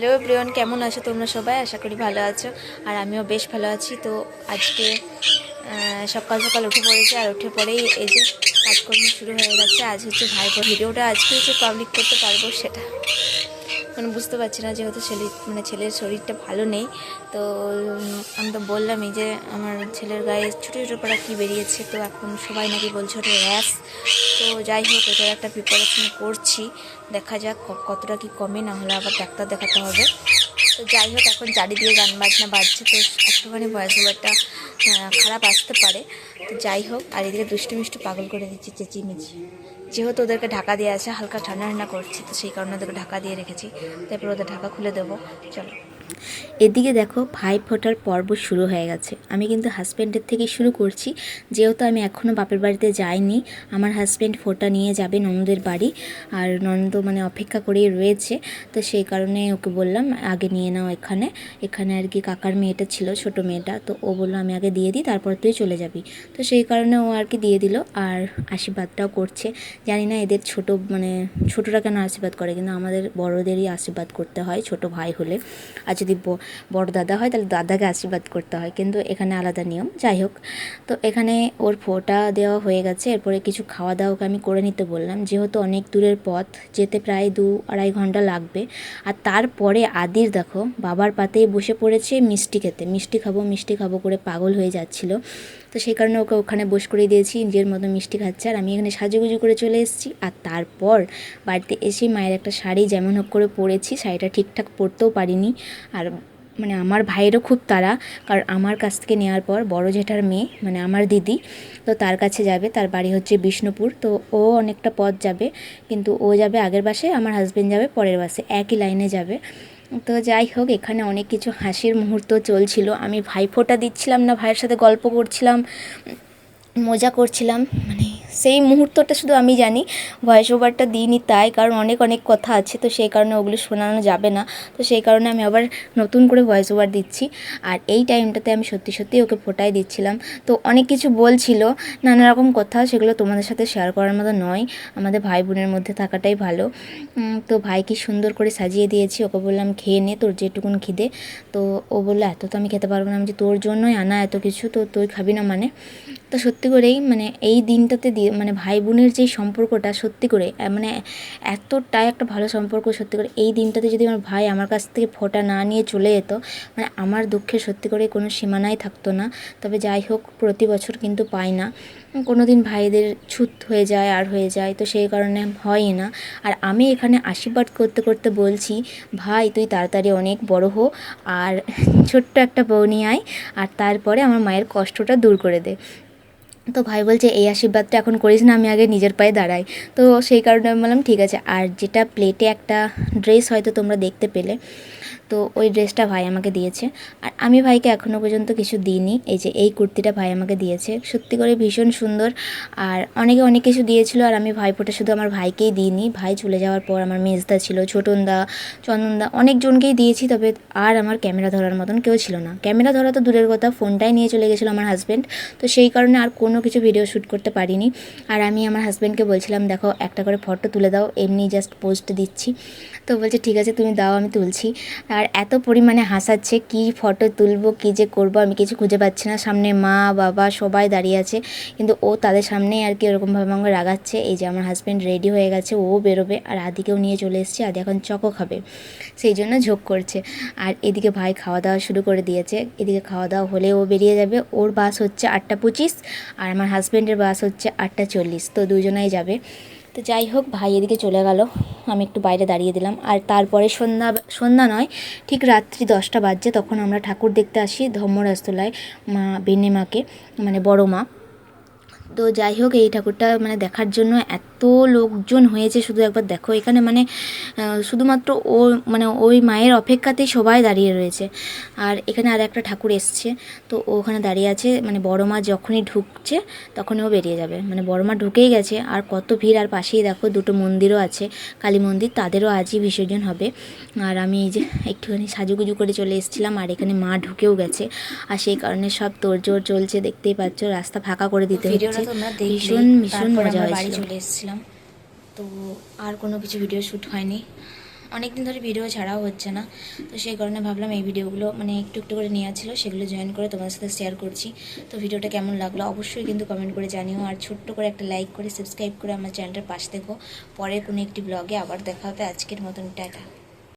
Hello প্রিয়ন কেমন আছো তোমরা সবাই? আশা করি ভালো আছো। আর আমিও বেশ ভালো আছি। তো আজকে সকাল সকাল উঠে পড়েছি আর উঠে পরেই এই যে কাজকর্ম শুরু হয়ে গেছে। আজ হচ্ছে ভাইপো ভিডিওটা। আজকে হচ্ছে পাবলিক করতে পারব সেটা। মানে বুঝতে পারছি না যেহেতু ছেলে মানে ছেলের শরীরটা ভালো নেই, তো আমি তো বললামই যে আমার ছেলের গায়ে ছোটো ছোটো পড়া কী বেরিয়েছে, তো এখন সবাই নাকি বলছে ওটা র্যাশ। তো যাই হোক ওটার একটা প্রিপারেশন করছি, দেখা যাক কতটা কি কমে, না হলে আবার ডাক্তার দেখাতে হবে। তো যাই হোক, এখন চারিদিকে গান বাজনা বাজছে, তো একটুখানি ভয়েস ওভারটা খারাপ আসতে পারে। তো যাই হোক, আর এদিকে দুষ্টু মিষ্টু পাগল করে দিচ্ছি চেঁচিমেচি যেহেতু ওদেরকে ঢাকা দিয়ে আছে, হালকা ঠান্ডা ঠান্ডা করছে, তো সেই কারণে ওদেরকে ঢাকা দিয়ে রেখেছি। তারপর ওদের ঢাকা খুলে দেবো। চলো। এদিকে দেখো ভাই ফোটার পর্ব শুরু হয়ে গেছে। আমি কিন্তু হাজব্যান্ডের থেকে শুরু করছি। যেহেতু আমি এখনও বাপের বাড়িতে যাইনি, আমার হাজব্যান্ড ফোটা নিয়ে যাবে ননদের বাড়ি আর ননদ মানে অপেক্ষা করেই রয়েছে। তো সেই কারণে ওকে বললাম, আগে নিয়ে নাও এখানে। এখানে আর কি কাকার মেয়েটা ছিল, ছোট মেয়েটা। তো ও বলল, আমি আগে দিয়ে দিই, তারপর তুই চলে যাবি। তো সেই কারণে ও আর কি দিয়ে দিল আর আশীর্বাদটাও করছে। জানি না এদের ছোট মানে ছোটরা কেন আশীর্বাদ করে, কিন্তু আমাদের বড়দেরই আশীর্বাদ করতে হয়, ছোট ভাই হলে। আর যদি বড় দাদা হয় তাহলে দাদাকে আশীর্বাদ করতে হয়। কিন্তু এখানে আলাদা নিয়ম। যাই হোক, তো এখানে ওর ফোটা দেওয়া হয়ে গেছে। এরপরে কিছু খাওয়া দাওয়াকে আমি করে নিতে বললাম। যেহেতু অনেক দূরের পথ, যেতে প্রায় দু আড়াই ঘণ্টা লাগবে। আর তারপরে আদির দেখো, বাবার পাতেই বসে পড়েছে মিষ্টি খেতে। মিষ্টি খাব মিষ্টি খাব করে পাগল হয়ে যাচ্ছিল। তো সেই কারণে ওকে ওখানে বস করে দিয়েছি নিজের মতো মিষ্টি খাচ্ছে। আর আমি এখানে সাজুগুজু করে চলে এসেছি। আর তারপর বাড়িতে এসে মায়ের একটা শাড়ি যেমন হোক করে পরেছি, শাড়িটা ঠিকঠাক পরতেও পারিনি। আর মানে আমার ভাইয়েরও খুব তাড়া, কারণ আমার কাছ থেকে নেওয়ার পর বড় জেঠার মেয়ে মানে আমার দিদি, তো তার কাছে যাবে। তার বাড়ি হচ্ছে বিষ্ণুপুর, তো ও অনেকটা পথ যাবে, কিন্তু ও যাবে আগের বাসে, আমার হাজবেন্ড যাবে পরের বাসে, একই লাইনে যাবে। তো যাই হোক, এখানে অনেক কিছু হাসির মুহূর্ত চলছিল। আমি ভাইফোঁটা দিচ্ছিলাম না, ভাইয়ের সাথে গল্প করছিলাম, মজা করছিলাম। মানে সেই মুহূর্তটা শুধু আমি জানি। ভয়েস ওভারটা দিইনি তাই, কারণ অনেক অনেক কথা আছে, তো সেই কারণে ওগুলো শোনানো যাবে না। তো সেই কারণে আমি আবার নতুন করে ভয়েস ওভার দিচ্ছি। আর এই টাইমটাতে আমি সত্যি সত্যি ওকে ফোটাই দিচ্ছিলাম। তো অনেক কিছু বলছিল, নানা রকম কথা, সেগুলো তোমাদের সাথে শেয়ার করার মতো নয়। আমাদের ভাই বোনের মধ্যে থাকাটাই ভালো। তো ভাই কি সুন্দর করে সাজিয়ে দিয়েছি, ওকে বললাম, খেয়ে নে তোর যেটুকুন খিদে। তো ও বলল, এত তো আমি খেতে পারব না। আমি যে তোর জন্যই আনা এত কিছু, তো তুই খাবি না মানে? তো সত্যি করেই মানে এই দিনটাতে দিয়ে মানে ভাই বোনের যে সম্পর্কটা সত্যি করে মানে এতটাই একটা ভালো সম্পর্ক সত্যি করে, এই দিনটাতে যদি আমার ভাই আমার কাছ থেকে ফোঁটা না নিয়ে চলে যেত মানে আমার দুঃখের সত্যি করে কোনো সীমানাই থাকতো না। তবে যাই হোক, প্রতি বছর কিন্তু পাই না। কোনো দিন ভাইদের ছুত হয়ে যায়, আর হয়ে যায়, তো সেই কারণে হয়ই না। আর আমি এখানে আশীর্বাদ করতে করতে বলছি, ভাই তুই তাড়াতাড়ি অনেক বড় হো, আর ছোট্ট একটা বউ নিয়ে আয়, আর তারপরে আমার মায়ের কষ্টটা দূর করে দে। তো ভাই বলছে, এই আশীর্বাদটা এখন করিস না, আমি আগে নিজের পায়ে দাঁড়াই। তো সেই কারণে আমি বললাম, ঠিক আছে। আর যেটা প্লেটে একটা ড্রেস হয়তো তোমরা দেখতে পেলে তো ওই ড্রেসটা ভাই আমাকে দিয়েছে। আর আমি ভাইকে এখনও পর্যন্ত কিছু দিইনি। এই যে এই কুর্তিটা ভাই আমাকে দিয়েছে। সত্যি করে ভীষণ সুন্দর। আর অনেকে অনেক কিছু দিয়েছিল আর আমি ভাইফোঁটা শুধু আমার ভাইকেই দিইনি। ভাই চলে যাওয়ার পর আমার মেজদা ছিল, ছোটনদা, চন্দনদা অনেকজনকেই দিয়েছি, তবে আর আমার ক্যামেরা ধরার মতন কেউ ছিল না। ক্যামেরা ধরা তো দূরের কথা, ফোনটাই নিয়ে চলে গেছিল আমার হাজব্যান্ড তো সেই কারণে আর কোনো কিছু ভিডিও শ্যুট করতে পারিনি। আর আমি আমার হাজব্যান্ডকে বলছিলাম, দেখো, একটা করে ফটো তুলে দাও, এমনি জাস্ট পোস্ট দিচ্ছি। তো বলছে, ঠিক আছে, তুমি দাও, আমি তুলছি। আর এত পরিমাণে হাসাচ্ছে, কি ফটো তুলবো, কী যে করব, আমি কিছু খুঁজে পাচ্ছি না। সামনে মা, বাবা সবাই দাঁড়িয়ে আছে, কিন্তু ও তাদের সামনেই আর কি ওরকমভাবে আমাকে রাগাচ্ছে। এই যে আমার হাজব্যান্ড রেডি হয়ে গেছে, ও বেরোবে, আর আদিকেও নিয়ে চলে এসেছে, আদি এখন চকো খাবে। সেই জন্য ঝোঁক করছে। আর এদিকে ভাই খাওয়া দাওয়া শুরু করে দিয়েছে। এদিকে খাওয়া দাওয়া হলে ও বেরিয়ে যাবে। ওর বাস হচ্ছে আটটা পঁচিশ, আর আমার হাজব্যান্ডের বাস হচ্ছে আটটা চল্লিশ। তো দুজনেই যাবে। তো যাই হোক, ভাই এদিকে চলে গেল। আমি একটু বাইরে দাঁড়িয়ে দিলাম। আর তারপরে সন্ধ্যা সন্ধ্যা নয়, ঠিক রাত্রি দশটা বাজছে। তখন আমরা ঠাকুর দেখতে আসি ধর্মরাজতলায় মা বেনে মাকে মানে বড় মা। তো যাই হোক এই ঠাকুরটা মানে দেখার জন্য এত লোকজন হয়েছে শুধু একবার দেখো এখানে। মানে শুধুমাত্র ও মানে ওই মায়ের অপেক্ষাতেই সবাই দাঁড়িয়ে রয়েছে। আর এখানে আর একটা ঠাকুর এসছে তো ও ওখানে দাঁড়িয়ে আছে। মানে বড় মা যখনই ঢুকছে তখনই ও বেরিয়ে যাবে। মানে বড় মা ঢুকেই গেছে আর কত ভিড়। আর পাশেই দেখো দুটো মন্দিরও আছে কালী মন্দির তাদেরও আজই বিসর্জন হবে। আর আমি এই যে একটুখানি সাজুগুজু করে চলে এসেছিলাম আর এখানে মা ঢুকেও গেছে। আর সেই কারণে সব তোড়জোড় চলছে দেখতেই পাচ্ছ রাস্তা ফাঁকা করে দিতে হচ্ছে। ভীষণ ভীষণ মজা বাড়ি চলে এসেছিলাম। তো আর কোনো কিছু ভিডিও শ্যুট হয়নি। অনেক দিন ধরে ভিডিও ছাড়াও হচ্ছে না। তো সেই কারণে ভাবলাম এই ভিডিওগুলো মানে একটু একটু করে নেওয়া ছিল সেগুলো জয়েন করে তোমাদের সাথে শেয়ার করছি। তো ভিডিওটা কেমন লাগল অবশ্যই কিন্তু কমেন্ট করে জানিও। আর ছোট্ট করে একটা লাইক করে সাবস্ক্রাইব করে আমার চ্যানেলটার পাশে দেখো পরে কোনো একটি ব্লগে আবার দেখা হবে। আজকের মতন টাটা।